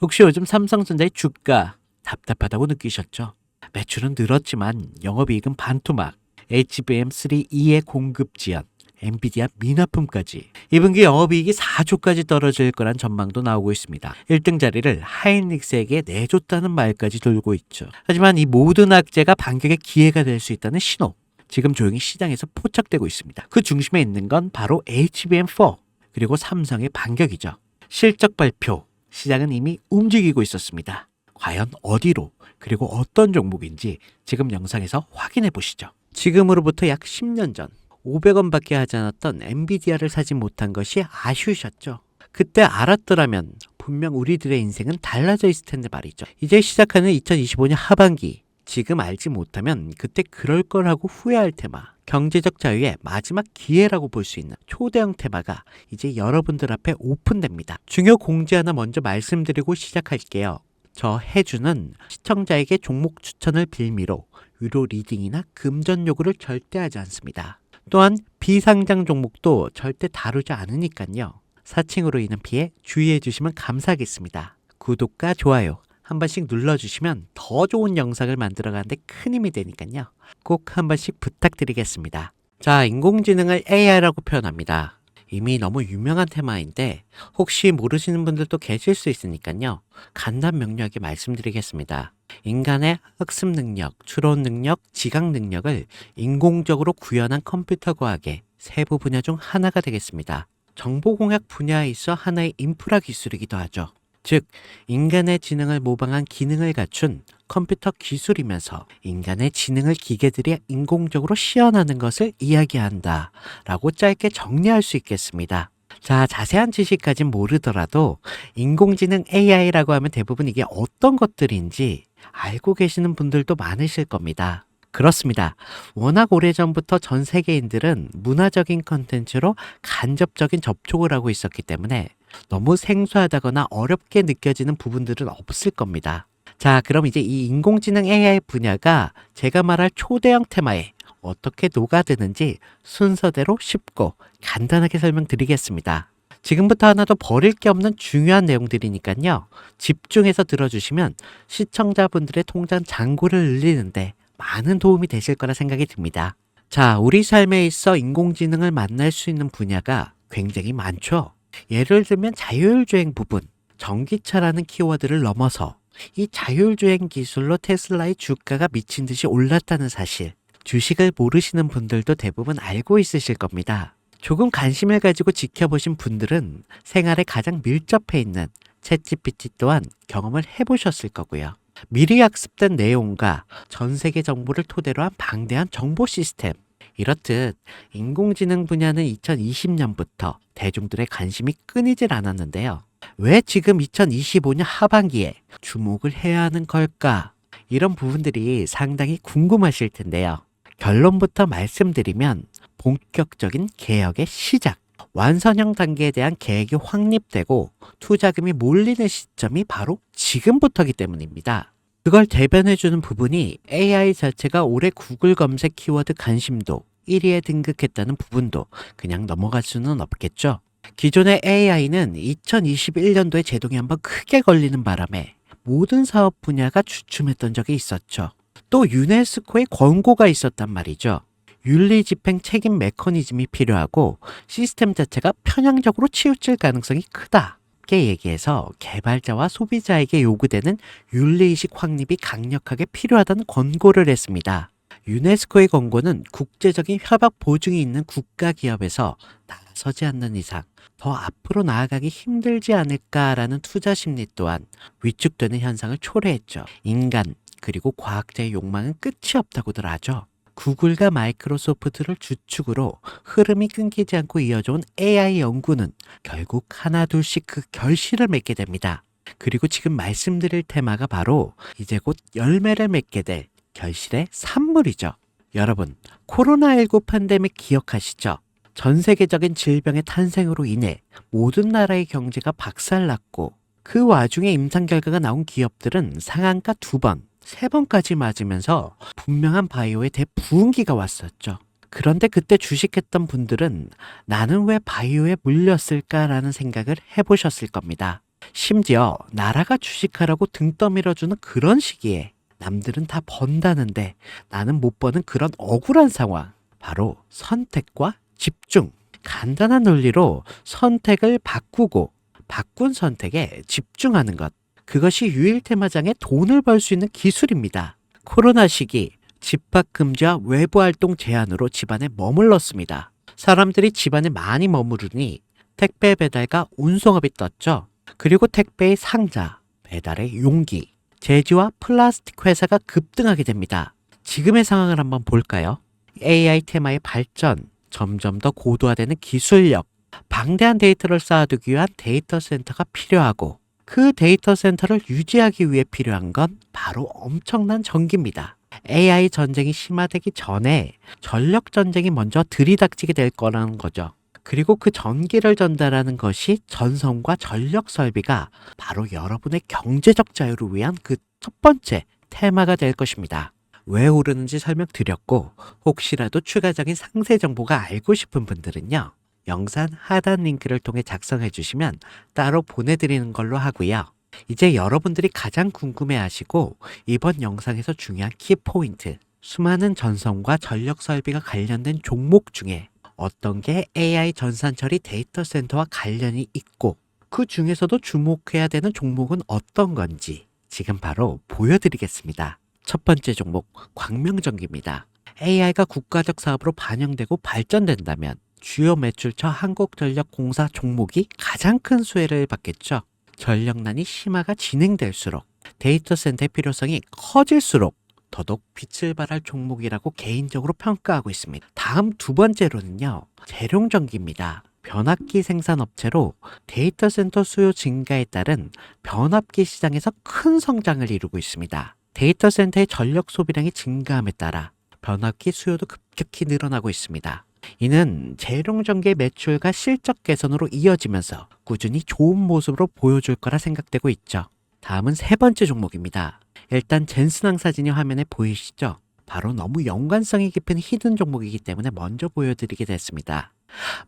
혹시 요즘 삼성전자의 주가 답답하다고 느끼셨죠? 매출은 늘었지만 영업이익은 반토막, HBM3E의 공급 지연, 엔비디아 미납품까지 2분기 영업이익이 4조까지 떨어질 거란 전망도 나오고 있습니다. 1등 자리를 하이닉스에게 내줬다는 말까지 돌고 있죠. 하지만 이 모든 악재가 반격의 기회가 될 수 있다는 신호. 지금 조용히 시장에서 포착되고 있습니다. 그 중심에 있는 건 바로 HBM4 그리고 삼성의 반격이죠. 실적 발표 시장은 이미 움직이고 있었습니다. 과연 어디로 그리고 어떤 종목인지 지금 영상에서 확인해 보시죠. 지금으로부터 약 10년 전 500원밖에 하지 않았던 엔비디아를 사지 못한 것이 아쉬우셨죠. 그때 알았더라면 분명 우리들의 인생은 달라져 있을 텐데 말이죠. 이제 시작하는 2025년 하반기 지금 알지 못하면 그때 그럴 거라고 후회할 테마. 경제적 자유의 마지막 기회라고 볼 수 있는 초대형 테마가 이제 여러분들 앞에 오픈됩니다. 중요 공지 하나 먼저 말씀드리고 시작할게요. 저 해주는 시청자에게 종목 추천을 빌미로 유료 리딩이나 금전 요구를 절대 하지 않습니다. 또한 비상장 종목도 절대 다루지 않으니까요. 사칭으로 인한 피해 주의해 주시면 감사하겠습니다. 구독과 좋아요 한 번씩 눌러주시면 더 좋은 영상을 만들어 가는데 큰 힘이 되니까요. 꼭 한 번씩 부탁드리겠습니다. 자, 인공지능을 AI라고 표현합니다. 이미 너무 유명한 테마인데 혹시 모르시는 분들도 계실 수 있으니까요. 간단 명료하게 말씀드리겠습니다. 인간의 학습 능력, 추론 능력, 지각 능력을 인공적으로 구현한 컴퓨터 과학의 세부 분야 중 하나가 되겠습니다. 정보공학 분야에 있어 하나의 인프라 기술이기도 하죠. 즉, 인간의 지능을 모방한 기능을 갖춘 컴퓨터 기술이면서 인간의 지능을 기계들이 인공적으로 시연하는 것을 이야기한다. 라고 짧게 정리할 수 있겠습니다. 자, 자세한 지식까진 모르더라도 인공지능 AI라고 하면 대부분 이게 어떤 것들인지 알고 계시는 분들도 많으실 겁니다. 그렇습니다. 워낙 오래전부터 전 세계인들은 문화적인 컨텐츠로 간접적인 접촉을 하고 있었기 때문에 너무 생소하다거나 어렵게 느껴지는 부분들은 없을 겁니다. 자, 그럼 이제 이 인공지능 AI 분야가 제가 말할 초대형 테마에 어떻게 녹아드는지 순서대로 쉽고 간단하게 설명드리겠습니다. 지금부터 하나도 버릴 게 없는 중요한 내용들이니까요. 집중해서 들어주시면 시청자분들의 통장 잔고를 늘리는데 많은 도움이 되실 거라 생각이 듭니다. 자, 우리 삶에 있어 인공지능을 만날 수 있는 분야가 굉장히 많죠. 예를 들면 자율주행 부분, 전기차라는 키워드를 넘어서 이 자율주행 기술로 테슬라의 주가가 미친 듯이 올랐다는 사실, 주식을 모르시는 분들도 대부분 알고 있으실 겁니다. 조금 관심을 가지고 지켜보신 분들은 생활에 가장 밀접해 있는 챗GPT 또한 경험을 해보셨을 거고요. 미리 학습된 내용과 전 세계 정보를 토대로 한 방대한 정보 시스템. 이렇듯 인공지능 분야는 2020년부터 대중들의 관심이 끊이질 않았는데요. 왜 지금 2025년 하반기에 주목을 해야 하는 걸까? 이런 부분들이 상당히 궁금하실 텐데요. 결론부터 말씀드리면 본격적인 개혁의 시작. 완선형 단계에 대한 계획이 확립되고 투자금이 몰리는 시점이 바로 지금부터기 때문입니다. 그걸 대변해주는 부분이 AI 자체가 올해 구글 검색 키워드 관심도 1위에 등극했다는 부분도 그냥 넘어갈 수는 없겠죠. 기존의 AI는 2021년도에 제동이 한번 크게 걸리는 바람에 모든 사업 분야가 주춤했던 적이 있었죠. 또 유네스코의 권고가 있었단 말이죠. 윤리 집행 책임 메커니즘이 필요하고 시스템 자체가 편향적으로 치우칠 가능성이 크다. 게 얘기해서 개발자와 소비자에게 요구되는 윤리의식 확립이 강력하게 필요하다는 권고를 했습니다. 유네스코의 권고는 국제적인 협약 보증이 있는 국가 기업에서 나서지 않는 이상 더 앞으로 나아가기 힘들지 않을까라는 투자 심리 또한 위축되는 현상을 초래했죠. 인간 그리고 과학자의 욕망은 끝이 없다고들 하죠. 구글과 마이크로소프트를 주축으로 흐름이 끊기지 않고 이어져온 AI 연구는 결국 하나 둘씩 그 결실을 맺게 됩니다. 그리고 지금 말씀드릴 테마가 바로 이제 곧 열매를 맺게 될 결실의 산물이죠. 여러분, 코로나19 팬데믹 기억하시죠? 전 세계적인 질병의 탄생으로 인해 모든 나라의 경제가 박살났고 그 와중에 임상 결과가 나온 기업들은 상한가 두 번, 세 번까지 맞으면서 분명한 바이오에 대부흥기가 왔었죠. 그런데 그때 주식했던 분들은 나는 왜 바이오에 물렸을까라는 생각을 해보셨을 겁니다. 심지어 나라가 주식하라고 등 떠밀어주는 그런 시기에 남들은 다 번다는데 나는 못 버는 그런 억울한 상황. 바로 선택과 집중. 간단한 논리로 선택을 바꾸고 바꾼 선택에 집중하는 것. 그것이 유일 테마장의 돈을 벌 수 있는 기술입니다. 코로나 시기 집합 금지와 외부 활동 제한으로 집안에 머물렀습니다. 사람들이 집안에 많이 머무르니 택배 배달과 운송업이 떴죠. 그리고 택배의 상자, 배달의 용기, 제지와 플라스틱 회사가 급등하게 됩니다. 지금의 상황을 한번 볼까요? AI 테마의 발전, 점점 더 고도화되는 기술력, 방대한 데이터를 쌓아두기 위한 데이터 센터가 필요하고 그 데이터 센터를 유지하기 위해 필요한 건 바로 엄청난 전기입니다. AI 전쟁이 심화되기 전에 전력 전쟁이 먼저 들이닥치게 될 거라는 거죠. 그리고 그 전기를 전달하는 것이 전선과 전력 설비가 바로 여러분의 경제적 자유를 위한 그 첫 번째 테마가 될 것입니다. 왜 오르는지 설명드렸고 혹시라도 추가적인 상세 정보가 알고 싶은 분들은요. 영상 하단 링크를 통해 작성해 주시면 따로 보내드리는 걸로 하고요. 이제 여러분들이 가장 궁금해 하시고 이번 영상에서 중요한 키포인트 수많은 전선과 전력 설비가 관련된 종목 중에 어떤 게 AI 전산 처리 데이터 센터와 관련이 있고 그 중에서도 주목해야 되는 종목은 어떤 건지 지금 바로 보여드리겠습니다. 첫 번째 종목 광명전기입니다. AI가 국가적 사업으로 반영되고 발전된다면 주요 매출처 한국전력공사 종목이 가장 큰 수혜를 받겠죠. 전력난이 심화가 진행될수록 데이터 센터의 필요성이 커질수록 더더욱 빛을 발할 종목이라고 개인적으로 평가하고 있습니다. 다음 두 번째로는요. 재룡전기입니다. 변압기 생산 업체로 데이터 센터 수요 증가에 따른 변압기 시장에서 큰 성장을 이루고 있습니다. 데이터 센터의 전력 소비량이 증가함에 따라 변압기 수요도 급격히 늘어나고 있습니다. 이는 재룡전기의 매출과 실적 개선으로 이어지면서 꾸준히 좋은 모습으로 보여줄 거라 생각되고 있죠. 다음은 세 번째 종목입니다. 일단 젠슨항 사진이 화면에 보이시죠? 바로 너무 연관성이 깊은 히든 종목이기 때문에 먼저 보여드리게 됐습니다.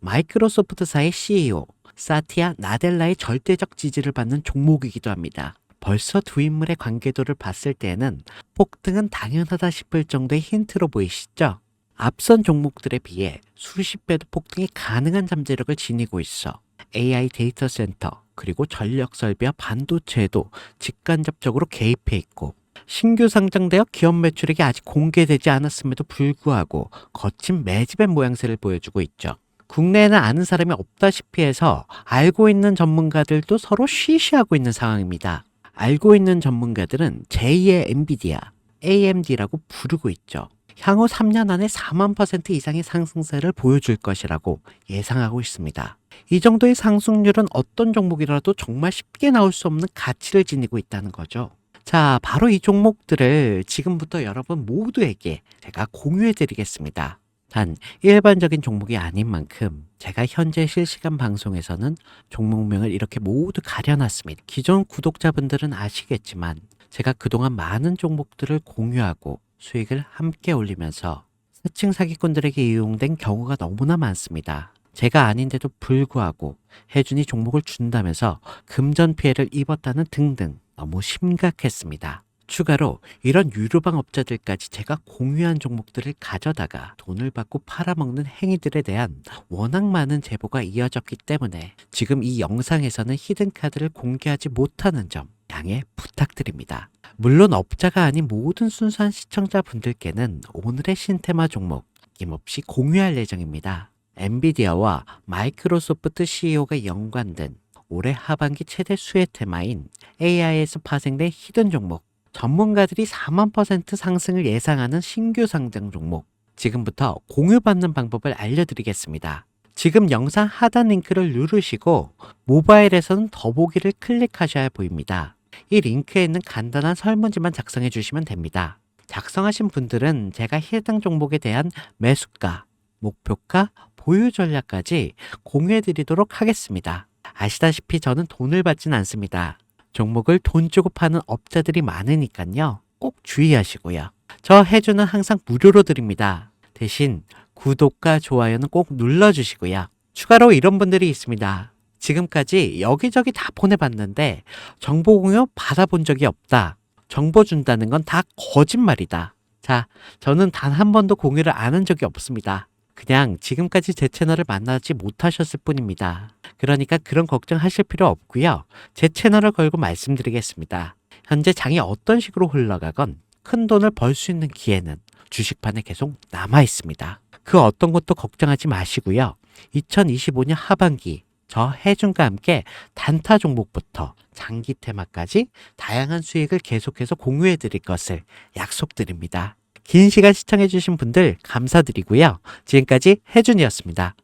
마이크로소프트사의 CEO 사티아 나델라의 절대적 지지를 받는 종목이기도 합니다. 벌써 두 인물의 관계도를 봤을 때에는 폭등은 당연하다 싶을 정도의 힌트로 보이시죠? 앞선 종목들에 비해 수십 배도 폭등이 가능한 잠재력을 지니고 있어 AI 데이터 센터 그리고 전력 설비와 반도체에도 직간접적으로 개입해 있고 신규 상장되어 기업 매출액이 아직 공개되지 않았음에도 불구하고 거친 매집의 모양새를 보여주고 있죠. 국내에는 아는 사람이 없다시피 해서 알고 있는 전문가들도 서로 쉬쉬하고 있는 상황입니다. 알고 있는 전문가들은 제2의 엔비디아, AMD라고 부르고 있죠. 향후 3년 안에 4만 퍼센트 이상의 상승세를 보여줄 것이라고 예상하고 있습니다. 이 정도의 상승률은 어떤 종목이라도 정말 쉽게 나올 수 없는 가치를 지니고 있다는 거죠. 자, 바로 이 종목들을 지금부터 여러분 모두에게 제가 공유해 드리겠습니다. 단, 일반적인 종목이 아닌 만큼 제가 현재 실시간 방송에서는 종목명을 이렇게 모두 가려놨습니다. 기존 구독자분들은 아시겠지만 제가 그동안 많은 종목들을 공유하고 수익을 함께 올리면서 스층 사기꾼들에게 이용된 경우가 너무나 많습니다. 제가 아닌데도 불구하고 해준이 종목을 준다면서 금전 피해를 입었다는 등등 너무 심각했습니다. 추가로 이런 유료방 업자들까지 제가 공유한 종목들을 가져다가 돈을 받고 팔아먹는 행위들에 대한 워낙 많은 제보가 이어졌기 때문에 지금 이 영상에서는 히든카드를 공개하지 못하는 점 양해 부탁드립니다. 물론 업자가 아닌 모든 순수한 시청자분들께는 오늘의 신테마 종목 아낌없이 공유할 예정입니다. 엔비디아와 마이크로소프트 CEO가 연관된 올해 하반기 최대 수혜 테마인 AI에서 파생된 히든 종목 전문가들이 4만 퍼센트 상승을 예상하는 신규 상장 종목 지금부터 공유받는 방법을 알려드리겠습니다. 지금 영상 하단 링크를 누르시고 모바일에서는 더보기를 클릭하셔야 보입니다. 이 링크에 있는 간단한 설문지만 작성해 주시면 됩니다. 작성하신 분들은 제가 해당 종목에 대한 매수가, 목표가, 보유 전략까지 공유해 드리도록 하겠습니다. 아시다시피 저는 돈을 받진 않습니다. 종목을 돈 주고 파는 업자들이 많으니까요. 꼭 주의하시고요. 저 해주는 항상 무료로 드립니다. 대신 구독과 좋아요는 꼭 눌러주시고요. 추가로 이런 분들이 있습니다. 지금까지 여기저기 다 보내봤는데 정보 공유 받아본 적이 없다. 정보 준다는 건 다 거짓말이다. 자, 저는 단 한 번도 공유를 안 한 적이 없습니다. 그냥 지금까지 제 채널을 만나지 못하셨을 뿐입니다. 그러니까 그런 걱정하실 필요 없고요. 제 채널을 걸고 말씀드리겠습니다. 현재 장이 어떤 식으로 흘러가건 큰 돈을 벌 수 있는 기회는 주식판에 계속 남아 있습니다. 그 어떤 것도 걱정하지 마시고요. 2025년 하반기 저 해준과 함께 단타 종목부터 장기 테마까지 다양한 수익을 계속해서 공유해 드릴 것을 약속드립니다. 긴 시간 시청해 주신 분들 감사드리고요. 지금까지 해준이었습니다.